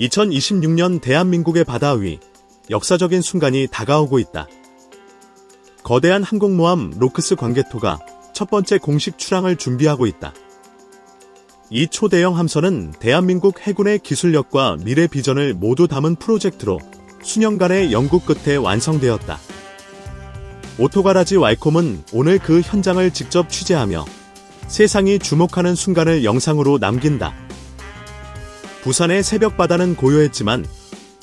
2026년 대한민국의 바다 위 역사적인 순간이 다가오고 있다. 거대한 항공모함 로크스 관개토가 첫 번째 공식 출항을 준비하고 있다. 이 초대형 함선은 대한민국 해군의 기술력과 미래 비전을 모두 담은 프로젝트로 수년간의 연구 끝에 완성되었다. 오토가라지 왈콤은 오늘 그 현장을 직접 취재하며 세상이 주목하는 순간을 영상으로 남긴다. 부산의 새벽 바다는 고요했지만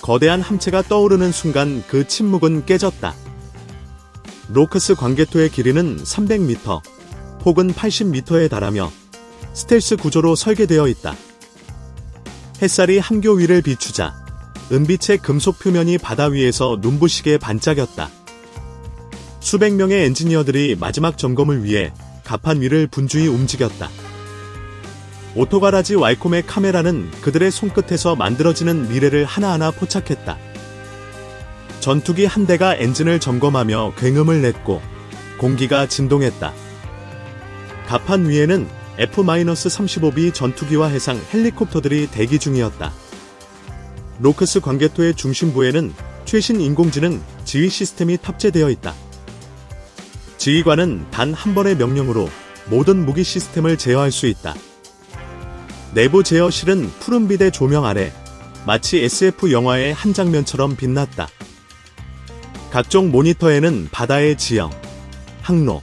거대한 함체가 떠오르는 순간 그 침묵은 깨졌다. 로크스 관계토의 길이는 300m 혹은 80m에 달하며 스텔스 구조로 설계되어 있다. 햇살이 함교 위를 비추자 은빛의 금속 표면이 바다 위에서 눈부시게 반짝였다. 수백 명의 엔지니어들이 마지막 점검을 위해 가판 위를 분주히 움직였다. 오토가라지 왈콤의 카메라는 그들의 손끝에서 만들어지는 미래를 하나하나 포착했다. 전투기 한 대가 엔진을 점검하며 굉음을 냈고 공기가 진동했다. 가판 위에는 F-35B 전투기와 해상 헬리콥터들이 대기 중이었다. 로크스 관계토의 중심부에는 최신 인공지능 지휘 시스템이 탑재되어 있다. 지휘관은 단 한 번의 명령으로 모든 무기 시스템을 제어할 수 있다. 내부 제어실은 푸른 빛의 조명 아래 마치 SF 영화의 한 장면처럼 빛났다. 각종 모니터에는 바다의 지형, 항로,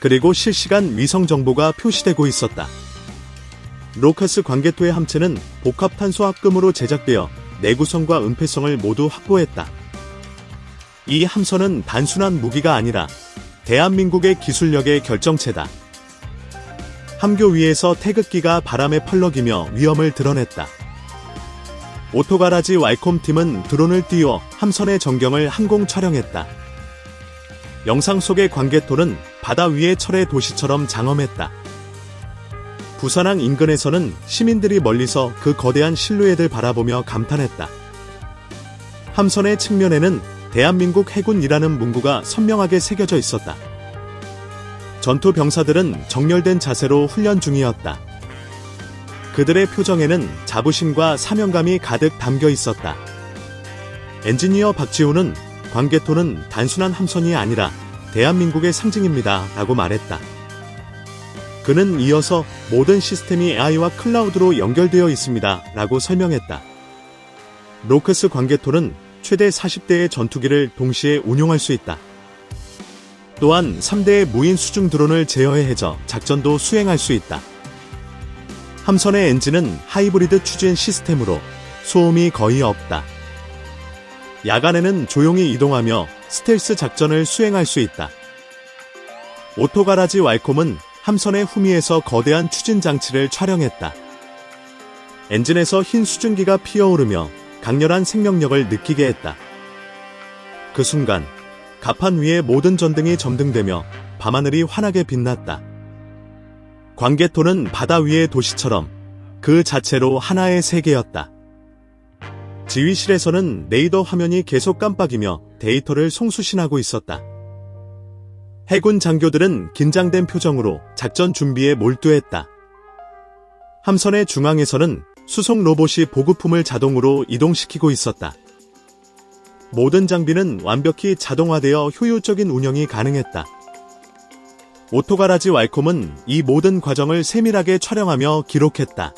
그리고 실시간 위성 정보가 표시되고 있었다. 로카스 관계토의 함체는 복합 탄소 합금으로 제작되어 내구성과 은폐성을 모두 확보했다. 이 함선은 단순한 무기가 아니라 대한민국의 기술력의 결정체다. 함교 위에서 태극기가 바람에 펄럭이며 위험을 드러냈다. 오토가라지 왈콤 팀은 드론을 띄워 함선의 전경을 항공 촬영했다. 영상 속의 관계토는 바다 위의 철의 도시처럼 장엄했다. 부산항 인근에서는 시민들이 멀리서 그 거대한 실루엣을 바라보며 감탄했다. 함선의 측면에는 대한민국 해군이라는 문구가 선명하게 새겨져 있었다. 전투 병사들은 정렬된 자세로 훈련 중이었다. 그들의 표정에는 자부심과 사명감이 가득 담겨 있었다. 엔지니어 박지우는 관계토는 단순한 함선이 아니라 대한민국의 상징입니다. 라고 말했다. 그는 이어서 모든 시스템이 AI와 클라우드로 연결되어 있습니다. 라고 설명했다. 로크스 관계토는 최대 40대의 전투기를 동시에 운용할 수 있다. 또한 3대의 무인 수중 드론을 제어해 해저 작전도 수행할 수 있다. 함선의 엔진은 하이브리드 추진 시스템으로 소음이 거의 없다. 야간에는 조용히 이동하며 스텔스 작전을 수행할 수 있다. 오토가라지 왈콤은 함선의 후미에서 거대한 추진 장치를 촬영했다. 엔진에서 흰 수증기가 피어오르며 강렬한 생명력을 느끼게 했다. 그 순간 가판 위에 모든 전등이 점등되며 밤하늘이 환하게 빛났다. 광개토는 바다 위의 도시처럼 그 자체로 하나의 세계였다. 지휘실에서는 레이더 화면이 계속 깜빡이며 데이터를 송수신하고 있었다. 해군 장교들은 긴장된 표정으로 작전 준비에 몰두했다. 함선의 중앙에서는 수송 로봇이 보급품을 자동으로 이동시키고 있었다. 모든 장비는 완벽히 자동화되어 효율적인 운영이 가능했다. 오토가라지 왈콤은 이 모든 과정을 세밀하게 촬영하며 기록했다.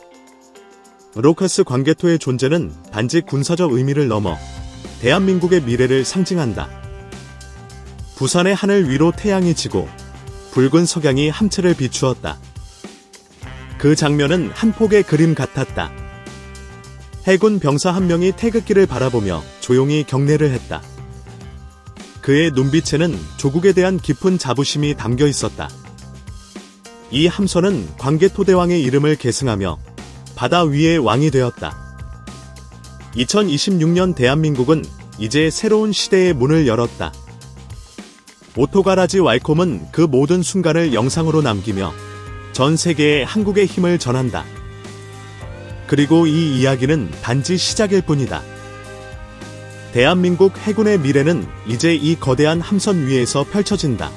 로커스 관계토의 존재는 단지 군사적 의미를 넘어 대한민국의 미래를 상징한다. 부산의 하늘 위로 태양이 지고 붉은 석양이 함체를 비추었다. 그 장면은 한 폭의 그림 같았다. 해군 병사 한 명이 태극기를 바라보며 조용히 경례를 했다. 그의 눈빛에는 조국에 대한 깊은 자부심이 담겨 있었다. 이 함선은 광개토대왕의 이름을 계승하며 바다 위의 왕이 되었다. 2026년 대한민국은 이제 새로운 시대의 문을 열었다. 오토가라지 왈콤은 그 모든 순간을 영상으로 남기며 전 세계에 한국의 힘을 전한다. 그리고 이 이야기는 단지 시작일 뿐이다. 대한민국 해군의 미래는 이제 이 거대한 함선 위에서 펼쳐진다.